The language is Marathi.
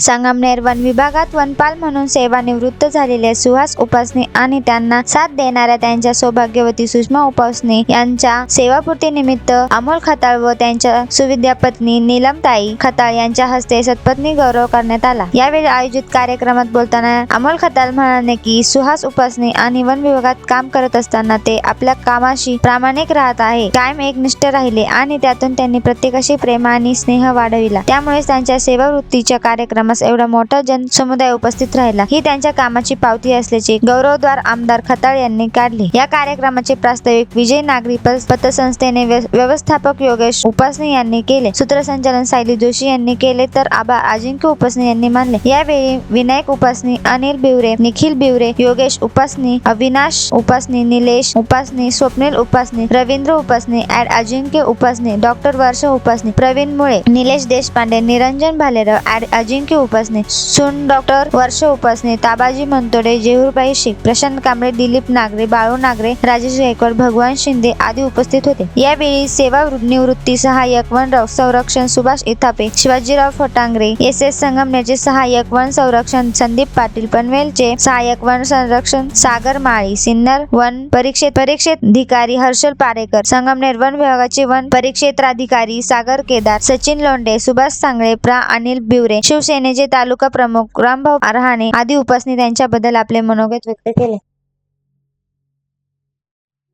संगमनेर वन विभागात वनपाल म्हणून सेवानिवृत्त झालेले सुहास उपासने आणि त्यांना साथ देणाऱ्या त्यांच्या सौभाग्यवती सुषमा उपासने यांच्या सेवापूर्ती निमित्त अमोल खताळ व त्यांच्या सुविद्या पत्नी नीलमताई खताळ यांच्या हस्ते सत्पत्नी गौरव करण्यात आला. यावेळी आयोजित कार्यक्रमात बोलताना अमोल खताळ म्हणाले की सुहास उपासने आणि वन विभागात काम करत असताना ते आपल्या कामाशी प्रामाणिक राहत आहे. कायम एकनिष्ठ राहिले आणि त्यातून त्यांनी प्रत्येकाशी प्रेम आणि स्नेह वाढविला. त्यामुळे त्यांच्या सेवावृत्तीच्या कामास एवढा मोठा जनसमुदाय उपस्थित राहिला. ही त्यांच्या कामाची पावती असल्याचे गौरवद्वार आमदार खताळ यांनी काढले. या कार्यक्रमाचे प्रास्ताविक विजय नागरी पतसंस्थेने व्यवस्थापक योगेश उपासने यांनी केले. सूत्रसंचालन सायली जोशी यांनी केले तर आबा अजिंक्य उपासने यांनी मानले. यावेळी Vinayak Upasani Anil Biware Nikhil Biware Yogesh Upasani Avinash Upasani Nilesh Upasani Swapnil Upasani Ravindra Upasani adv Ajinkya Upasani doctor Varsha Upasani Pravin Mule Nilesh Deshpande Niranjan Bhalerao adv Ajinkya Upasane. सुन डॉक्टर वर्ष उपासने. ताबाजी मंतोडे जेहूरबाई शेख प्रशांत कांबळे दिलीप नागरे बाळू नागरे राजेश गायकवाड भगवान शिंदे आदी उपस्थित होते. यावेळी सेवा निवृत्ती सहाय्यक वन संरक्षण सुभाष इथापे शिवाजीराव फटांगरे एस एस संगमनेचे सहाय्यक वन संरक्षण संदीप पाटील पनवेलचे सहाय्यक वन संरक्षण सागर माळी सिन्नर वन परीक्षेत परीक्षेत अधिकारी हर्षल पारेकर संगमनेर वन विभागाचे वन परीक्षेत्राधिकारी सागर केदार सचिन लोंडे सुभाष सांगळे प्रा. अनिल बिवरे शिवसेनेचे तालुका प्रमुख रामभाऊ आरहाने आदी उपस्थित त्यांच्याबद्दल आपले मनोगत व्यक्त केले.